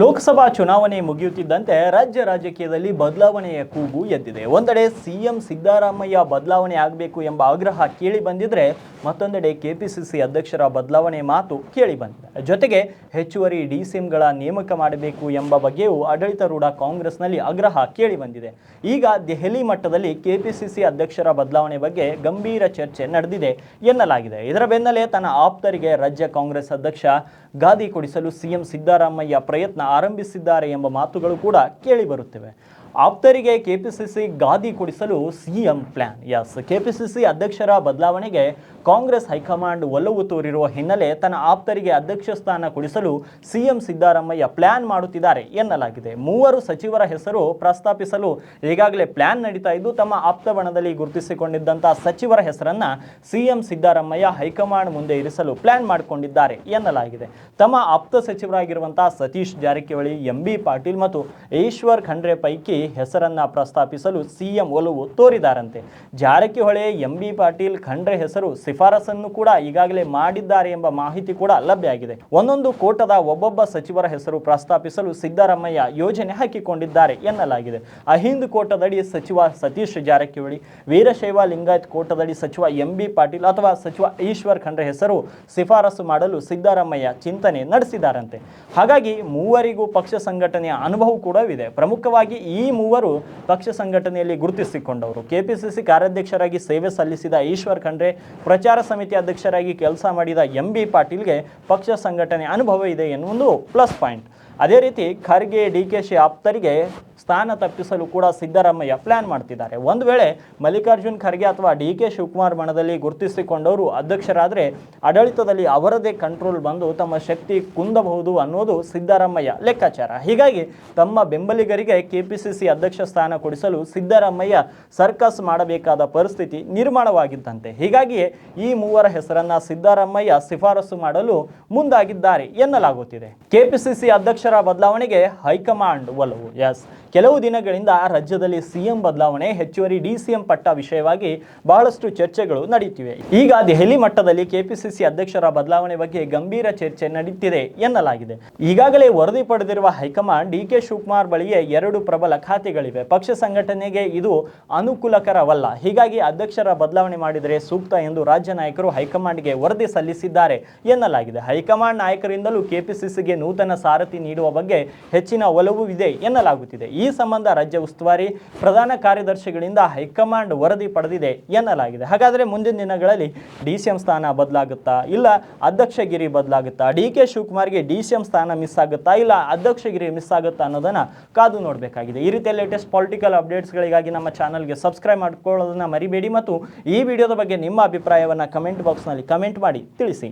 ಲೋಕಸಭಾ ಚುನಾವಣೆ ಮುಗಿಯುತ್ತಿದ್ದಂತೆ ರಾಜ್ಯ ರಾಜಕೀಯದಲ್ಲಿ ಬದಲಾವಣೆಯ ಕೂಗು ಎದ್ದಿದೆ. ಒಂದೆಡೆ ಸಿಎಂ ಸಿದ್ದರಾಮಯ್ಯ ಬದಲಾವಣೆ ಆಗಬೇಕು ಎಂಬ ಆಗ್ರಹ ಕೇಳಿ ಬಂದಿದ್ರೆ ಮತ್ತೊಂದೆಡೆ ಕೆಪಿಸಿಸಿ ಅಧ್ಯಕ್ಷರ ಬದಲಾವಣೆ ಮಾತು ಕೇಳಿ ಬಂದಿದೆ. ಜೊತೆಗೆ ಹೆಚ್ಚುವರಿ ಡಿಸಿಎಂಗಳ ನೇಮಕ ಮಾಡಬೇಕು ಎಂಬ ಬಗ್ಗೆಯೂ ಆಡಳಿತಾರೂಢ ಕಾಂಗ್ರೆಸ್ನಲ್ಲಿ ಆಗ್ರಹ ಕೇಳಿ ಬಂದಿದೆ. ಈಗ ದೆಹಲಿ ಮಟ್ಟದಲ್ಲಿ ಕೆಪಿಸಿಸಿ ಅಧ್ಯಕ್ಷರ ಬದಲಾವಣೆ ಬಗ್ಗೆ ಗಂಭೀರ ಚರ್ಚೆ ನಡೆದಿದೆ ಎನ್ನಲಾಗಿದೆ. ಇದರ ಬೆನ್ನಲ್ಲೇ ತನ್ನ ಆಪ್ತರಿಗೆ ರಾಜ್ಯ ಕಾಂಗ್ರೆಸ್ ಅಧ್ಯಕ್ಷ ಗಾದಿ ಕೊಡಿಸಲು ಸಿಎಂ ಸಿದ್ದರಾಮಯ್ಯ ಪ್ರಯತ್ನ ಆರಂಭಿಸಿದ್ದಾರೆ ಎಂಬ ಮಾತುಗಳು ಕೂಡ ಕೇಳಿಬರುತ್ತಿವೆ ಆಪ್ತರಿಗೆ ಕೆಪಿಸಿಸಿ ಗಾದಿ ಕೊಡಿಸಲು ಸಿಎಂ ಪ್ಲಾನ್. ಎಸ್, ಕೆಪಿಸಿಸಿ ಅಧ್ಯಕ್ಷರ ಬದಲಾವಣೆಗೆ ಕಾಂಗ್ರೆಸ್ ಹೈಕಮಾಂಡ್ ಒಲವು ತೋರಿರುವ ಹಿನ್ನೆಲೆ ತನ್ನ ಆಪ್ತರಿಗೆ ಅಧ್ಯಕ್ಷ ಸ್ಥಾನ ಕೊಡಿಸಲು ಸಿಎಂ ಸಿದ್ದರಾಮಯ್ಯ ಪ್ಲಾನ್ ಮಾಡುತ್ತಿದ್ದಾರೆ ಎನ್ನಲಾಗಿದೆ. ಮೂವರು ಸಚಿವರ ಹೆಸರು ಪ್ರಸ್ತಾಪಿಸಲು ಈಗಾಗಲೇ ಪ್ಲಾನ್ ನಡೀತಾ ಇದ್ದು, ತಮ್ಮ ಆಪ್ತ ಬಣದಲ್ಲಿ ಗುರುತಿಸಿಕೊಂಡಿದ್ದಂತಹ ಸಚಿವರ ಹೆಸರನ್ನ ಸಿಎಂ ಸಿದ್ದರಾಮಯ್ಯ ಹೈಕಮಾಂಡ್ ಮುಂದೆ ಇರಿಸಲು ಪ್ಲಾನ್ ಮಾಡಿಕೊಂಡಿದ್ದಾರೆ ಎನ್ನಲಾಗಿದೆ. ತಮ್ಮ ಆಪ್ತ ಸಚಿವರಾಗಿರುವಂತಹ ಸತೀಶ್ ಜಾರಕಿಹೊಳಿ, ಎಂ ಬಿ ಪಾಟೀಲ್ ಮತ್ತು ಈಶ್ವರ್ ಖಂಡ್ರೆ ಪೈಕಿ ಹೆಸರನ್ನ ಪ್ರಸ್ತಾಪಿಸಲು ಸಿಎಂ ಒಲವು ತೋರಿದಾರಂತೆ. ಜಾರಕಿಹೊಳಿ ಎಂ ಬಿ ಪಾಟೀಲ್ ಖಂಡ್ರೆ ಹೆಸರು ಶಿಫಾರಸನ್ನು ಕೂಡ ಈಗಾಗಲೇ ಮಾಡಿದ್ದಾರೆ ಎಂಬ ಮಾಹಿತಿ ಕೂಡ ಲಭ್ಯ ಆಗಿದೆ. ಒಂದೊಂದು ಕೋಟದ ಒಬ್ಬೊಬ್ಬ ಸಚಿವರ ಹೆಸರು ಪ್ರಸ್ತಾಪಿಸಲು ಸಿದ್ದರಾಮಯ್ಯ ಯೋಜನೆ ಹಾಕಿಕೊಂಡಿದ್ದಾರೆ ಎನ್ನಲಾಗಿದೆ. ಅಹಿಂದ್ ಕೋಟದಡಿ ಸಚಿವ ಸತೀಶ್ ಜಾರಕಿಹೊಳಿ, ವೀರಶೈವ ಲಿಂಗಾಯತ್ ಕೋಟದಡಿ ಸಚಿವ ಎಂ ಬಿ ಪಾಟೀಲ್ ಅಥವಾ ಸಚಿವ ಈಶ್ವರ್ ಖಂಡ್ರೆ ಹೆಸರು ಶಿಫಾರಸು ಮಾಡಲು ಸಿದ್ದರಾಮಯ್ಯ ಚಿಂತನೆ ನಡೆಸಿದಾರಂತೆ. ಹಾಗಾಗಿ ಮೂವರಿಗೂ ಪಕ್ಷ ಸಂಘಟನೆಯ ಅನುಭವ ಕೂಡ ಇದೆ ಪ್ರಮುಖವಾಗಿ ಈ ಮೂವರು ಪಕ್ಷ ಸಂಘಟನೆಯಲ್ಲಿ ಗುರುತಿಸಿಕೊಂಡವರು. ಕೆಪಿಸಿಸಿ ಕಾರ್ಯಾಧ್ಯಕ್ಷರಾಗಿ ಸೇವೆ ಸಲ್ಲಿಸಿದ ಈಶ್ವರ್ ಖಂಡ್ರೆ, ಪ್ರಚಾರ ಸಮಿತಿ ಅಧ್ಯಕ್ಷರಾಗಿ ಕೆಲಸ ಮಾಡಿದ ಎಂ ಬಿ ಪಾಟೀಲ್ಗೆ ಪಕ್ಷ ಸಂಘಟನೆ ಅನುಭವ ಇದೆ ಎನ್ನುವುದು ಪ್ಲಸ್ ಪಾಯಿಂಟ್. ಅದೇ ರೀತಿ ಖರ್ಗೆ, ಡಿ ಕೆ ಶಿ ಆಪ್ತರಿಗೆ ಸ್ಥಾನ ತಪ್ಪಿಸಲು ಕೂಡ ಸಿದ್ದರಾಮಯ್ಯ ಪ್ಲಾನ್ ಮಾಡ್ತಿದ್ದಾರೆ. ಒಂದು ವೇಳೆ ಮಲ್ಲಿಕಾರ್ಜುನ್ ಖರ್ಗೆ ಅಥವಾ ಡಿ ಕೆ ಶಿವಕುಮಾರ್ ಮಣದಲ್ಲಿ ಗುರುತಿಸಿಕೊಂಡವರು ಅಧ್ಯಕ್ಷರಾದರೆ ಆಡಳಿತದಲ್ಲಿ ಅವರದೇ ಕಂಟ್ರೋಲ್ ಬಂದು ತಮ್ಮ ಶಕ್ತಿ ಕುಂದಬಹುದು ಅನ್ನೋದು ಸಿದ್ದರಾಮಯ್ಯ ಲೆಕ್ಕಾಚಾರ. ಹೀಗಾಗಿ ತಮ್ಮ ಬೆಂಬಲಿಗರಿಗೆ ಕೆಪಿಸಿಸಿ ಅಧ್ಯಕ್ಷ ಸ್ಥಾನ ಕೊಡಿಸಲು ಸಿದ್ದರಾಮಯ್ಯ ಸರ್ಕಸ್ ಮಾಡಬೇಕಾದ ಪರಿಸ್ಥಿತಿ ನಿರ್ಮಾಣವಾಗಿದ್ದಂತೆ. ಹೀಗಾಗಿಯೇ ಈ ಮೂವರ ಹೆಸರನ್ನ ಸಿದ್ದರಾಮಯ್ಯ ಶಿಫಾರಸು ಮಾಡಲು ಮುಂದಾಗಿದ್ದಾರೆ ಎನ್ನಲಾಗುತ್ತಿದೆ. ಕೆಪಿಸಿಸಿ ಅಧ್ಯಕ್ಷರ ಬದಲಾವಣೆಗೆ ಹೈಕಮಾಂಡ್ ಒಲವು. ಎಸ್. ಕೆಲವು ದಿನಗಳಿಂದ ರಾಜ್ಯದಲ್ಲಿ ಸಿಎಂ ಬದಲಾವಣೆ, ಹೆಚ್ಚುವರಿ ಡಿಸಿಎಂ ಪಟ್ಟ ವಿಷಯವಾಗಿ ಬಹಳಷ್ಟು ಚರ್ಚೆಗಳು ನಡೆಯುತ್ತಿವೆ ಈಗ ದೆಹಲಿ ಮಟ್ಟದಲ್ಲಿ ಕೆಪಿಸಿಸಿ ಅಧ್ಯಕ್ಷರ ಬದಲಾವಣೆ ಬಗ್ಗೆ ಗಂಭೀರ ಚರ್ಚೆ ನಡೆಯುತ್ತಿದೆ ಎನ್ನಲಾಗಿದೆ. ಈಗಾಗಲೇ ವರದಿ ಪಡೆದಿರುವ ಹೈಕಮಾಂಡ್ ಡಿ ಕೆ ಶಿವಕುಮಾರ್ ಬಳಿಯೇ ಎರಡು ಪ್ರಬಲ ಖಾತೆಗಳಿವೆ. ಪಕ್ಷ ಸಂಘಟನೆಗೆ ಇದು ಅನುಕೂಲಕರವಲ್ಲ. ಹೀಗಾಗಿ ಅಧ್ಯಕ್ಷರ ಬದಲಾವಣೆ ಮಾಡಿದರೆ ಸೂಕ್ತ ಎಂದು ರಾಜ್ಯ ನಾಯಕರು ಹೈಕಮಾಂಡ್ಗೆ ವರದಿ ಸಲ್ಲಿಸಿದ್ದಾರೆ ಎನ್ನಲಾಗಿದೆ. ಹೈಕಮಾಂಡ್ ನಾಯಕರಿಂದಲೂ ಕೆಪಿಸಿಸಿಗೆ ನೂತನ ಸಾರಥಿ ನೀಡುವ ಬಗ್ಗೆ ಹೆಚ್ಚಿನ ಒಲವು ಇದೆ ಎನ್ನಲಾಗುತ್ತಿದೆ. ಈ ಸಂಬಂಧ ರಾಜ್ಯ ಉಸ್ತುವಾರಿ ಪ್ರಧಾನ ಕಾರ್ಯದರ್ಶಿಗಳಿಂದ ಹೈಕಮಾಂಡ್ ವರದಿ ಪಡೆದಿದೆ ಎನ್ನಲಾಗಿದೆ. ಹಾಗಾದರೆ ಮುಂದಿನ ದಿನಗಳಲ್ಲಿ ಡಿ ಸ್ಥಾನ ಬದಲಾಗುತ್ತಾ ಇಲ್ಲ ಅಧ್ಯಕ್ಷಗಿರಿ ಬದಲಾಗುತ್ತಾ? ಡಿ ಕೆ ಶಿವಕುಮಾರ್ಗೆ ಡಿ ಸಿ ಎಂ ಸ್ಥಾನ ಮಿಸ್ ಆಗುತ್ತಾ ಇಲ್ಲ ಅಧ್ಯಕ್ಷಗಿರಿ ಮಿಸ್ ಆಗುತ್ತಾ ಅನ್ನೋದನ್ನು ಕಾದು ನೋಡಬೇಕಾಗಿದೆ. ಈ ರೀತಿಯ ಲೇಟೆಸ್ಟ್ ಪೊಲಿಟಿಕಲ್ ಅಪ್ಡೇಟ್ಸ್ಗಳಿಗಾಗಿ ನಮ್ಮ ಚಾನಲ್ಗೆ ಸಬ್ಸ್ಕ್ರೈಬ್ ಮಾಡ್ಕೊಳ್ಳೋದನ್ನು ಮರಿಬೇಡಿ ಮತ್ತು ಈ ವಿಡಿಯೋದ ಬಗ್ಗೆ ನಿಮ್ಮ ಅಭಿಪ್ರಾಯವನ್ನು ಕಮೆಂಟ್ ಬಾಕ್ಸ್ನಲ್ಲಿ ಕಮೆಂಟ್ ಮಾಡಿ ತಿಳಿಸಿ.